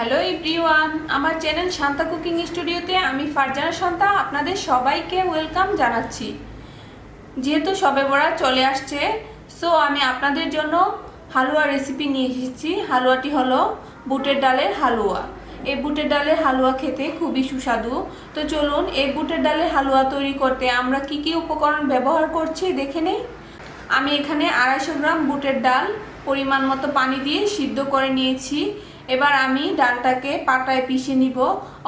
Hello everyone আমার channel Shanta cooking স্টুডিওতে আমি ফারজানা শান্তা আপনাদের সবাইকে ওয়েলকাম জানাচ্ছি। যেহেতু সবে বড়া চলে আসছে সো আমি আপনাদের জন্য হালুয়া রেসিপি নিয়ে এসেছি। হালুয়াটি হলো বুটের ডালের হালুয়া। এই বুটের ডালের হালুয়া খেতে খুবই সুস্বাদু। তো চলুন, এই বুটের ডালের হালুয়া তৈরি করতে আমরা কি কি উপকরণ ব্যবহার করছি দেখে নেই? আমি এখানে আড়াইশো গ্রাম বুটের ডাল পরিমাণ মতো পানি দিয়ে সিদ্ধ করে নিয়েছি। এবার আমি ডালটাকে পাটায় পিষে নিব,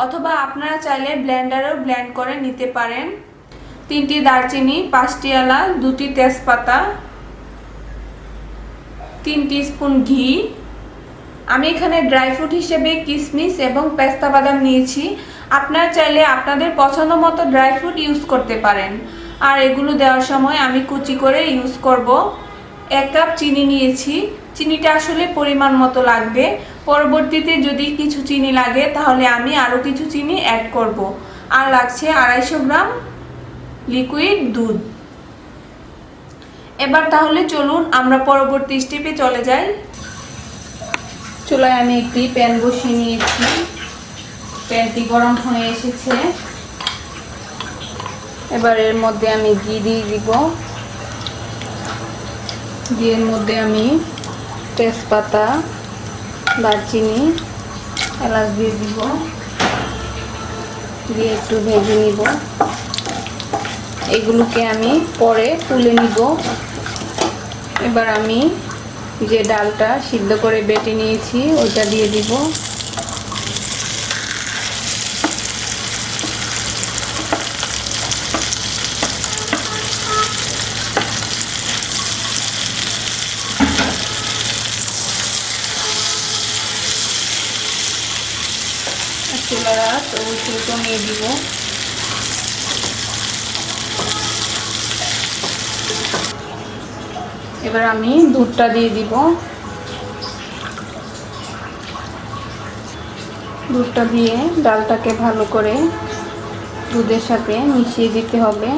অথবা আপনারা চাইলে ব্লেন্ডারেও ব্লেন্ড করে নিতে পারেন। তিনটি দারচিনি, পাঁচটি এলাচ, দুটি তেজপাতা তিন স্পুন ঘি। আমি এখানে ড্রাই ফ্রুট হিসেবে কিশমিশ এবং পেস্তা বাদাম নিয়েছি। আপনারা চাইলে আপনাদের পছন্দ মতো ড্রাই ফ্রুট ইউজ করতে পারেন। আর এগুলো দেওয়ার সময় আমি কুচি করে ইউজ করব। এক কাপ চিনি নিয়েছি। চিনিটা আসলে পরিমাণ মতো লাগবে। পরবর্তীতে যদি কিছু চিনি লাগে, তাহলে আমি আরও কিছু চিনি অ্যাড করব। আর লাগছে আড়াইশো গ্রাম লিকুইড দুধ। এবার তাহলে চলুন আমরা পরবর্তী স্টেপে চলে যাই। চুলায় আমি একটি প্যান বসিয়ে নিয়েছি। প্যানটি গরম হয়ে এসেছে। এবার এর মধ্যে আমি ঘি দিয়ে দিব। ঘিয়ের মধ্যে আমি তেজপাতা দারচিনি, এলাচ দিয়ে দিব, দিয়ে একটু ভেজে নিব। এগুলোকে আমি পরে তুলে নিব। এবার আমি যে ডালটা সিদ্ধ করে বেটে নিয়েছি, ওইটা দিয়ে দিব। চুলার আঁচ অবশ্যই কমিয়ে দিব। এবার আমি দুধটা দিয়ে দিব। দুধটা দিয়ে ডালটাকে ভালো করে দুধের সাথে মিশিয়ে দিতে হবে।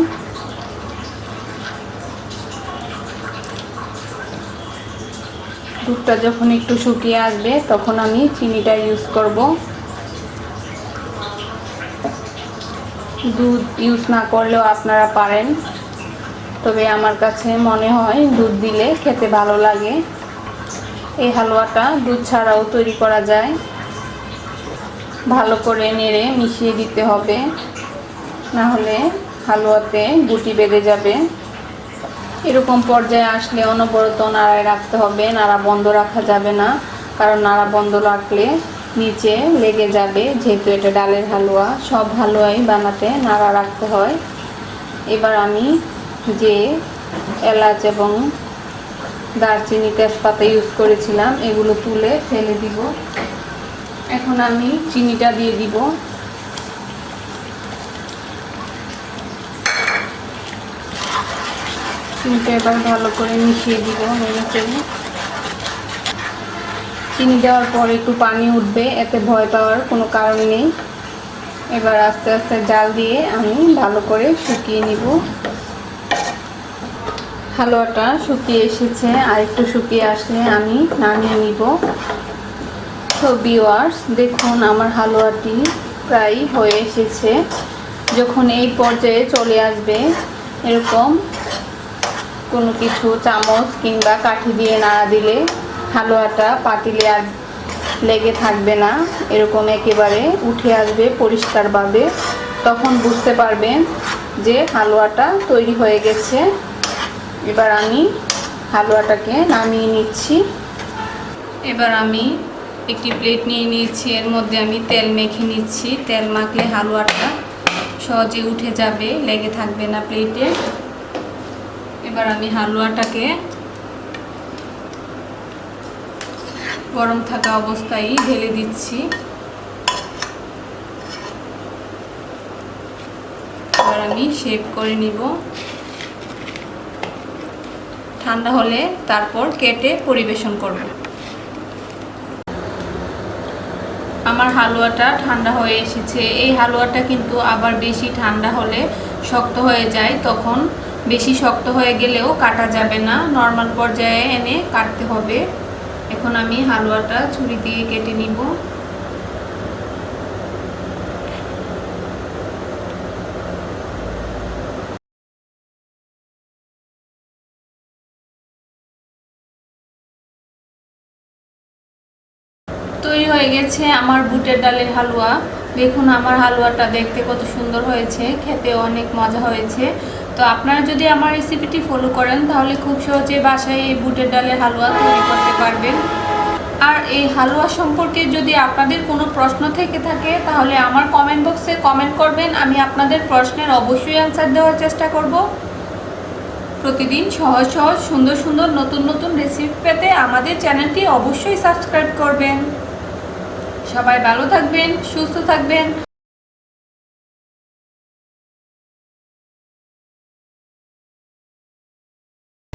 দুধটা যখন একটু শুকিয়ে আসবে, তখন আমি চিনিটা ইউজ করব। দুধ ইউজ না করলেও আপনারা পারেন। তবে আমার কাছে মনে হয় দুধ দিলে খেতে ভালো লাগে। এই হালুয়াটা দুধ ছাড়াও তৈরি করা যায়। ভালো করে নেড়ে মিশিয়ে দিতে হবে। না হলে হালুয়াতে গুটি বেঁধে যাবে। এরকম পর্যায়ে আসলে অনবরত নাড়ায় রাখতে হবে। নাড়া বন্ধ রাখা যাবে না। কারণ নাড়া বন্ধ রাখলে নিচে লেগে যাবে, যেহেতু এটা ডালের হালুয়া, সব হালুয়াই বানাতে নাড়া রাখতে হয়। এবার আমি যে এলাচ এবং দারচিনি তেজপাতা ইউজ করেছিলাম, এগুলো তুলে ফেলে দিব। এখন আমি চিনিটা দিয়ে দিব। চিনিটা এবার ভালো করে মিশিয়ে দিব নেড়ে চেড়ে চিনি দেওয়ার পর একটু পানি উঠবে, এতে ভয় পাওয়ার কোনো কারণ নেই। এবার আস্তে আস্তে জাল দিয়ে আমি ভালো করে শুকিয়ে নিব। হালুয়াটা শুকিয়ে এসেছে, আর একটু শুকিয়ে আসলে আমি নামিয়ে নিব। তো বিওয়ার্স দেখুন আমার হালুয়াটি প্রায় হয়ে এসেছে। যখন এই পর্যায়ে চলে আসবে, এরকম কোনো কিছু চামচ কিংবা কাঠি দিয়ে নাড়া দিলে হালুয়াটা পাতিলে আর লেগে থাকবে না, এরকম একেবারে উঠে আসবে পরিষ্কারভাবে। তখন বুঝতে পারবেন যে হালুয়াটা তৈরি হয়ে গেছে। এবার আমি হালুয়াটাকে নামিয়ে নিচ্ছি। এবার আমি একটি প্লেট নিয়ে নিয়েছি, এর মধ্যে আমি তেল মেখে নিচ্ছি। তেল মাখলে হালুয়াটা সহজে উঠে যাবে, লেগে থাকবে না প্লেটে। এবার আমি হালুয়াটাকে গরম থাকা অবস্থায় ঢেলে দিচ্ছি। এবার আমি শেপ করে নিব। ঠান্ডা হলে তারপর কেটে পরিবেশন করব। আমার হালুয়াটা ঠান্ডা হয়ে এসেছে। এই হালুয়াটা কিন্তু আবার বেশি ঠান্ডা হলে শক্ত হয়ে যায়। তখন বেশি শক্ত হয়ে গেলেও কাটা যাবে না। নর্মাল পর্যায়ে এনে কাটতে হবে। এখন আমি হালুয়াটা ছুরি দিয়ে কেটে নিব। তৈরি হয়ে গেছে আমার বুটের ডালের হালুয়া। দেখুন আমার হালুয়াটা দেখতে কত সুন্দর হয়েছে খেতে অনেক মজা হয়েছে। তো আপনারা যদি আমার রেসিপিটি ফলো করেন, তাহলে খুব সহজে বাসায় এই বুটের ডালের হালুয়া তৈরি করতে পারবেন। আর এই হালুয়া সম্পর্কে যদি আপনাদের কোনো প্রশ্ন থেকে থাকে, তাহলে আমার কমেন্ট বক্সে কমেন্ট করবেন। আমি আপনাদের প্রশ্নের অবশ্যই অ্যান্সার দেওয়ার চেষ্টা করব। প্রতিদিন সহজ সহজ, সুন্দর সুন্দর নতুন নতুন রেসিপি পেতে আমাদের চ্যানেলটি অবশ্যই সাবস্ক্রাইব করবেন। সবাই ভালো থাকবেন, সুস্থ থাকবেন।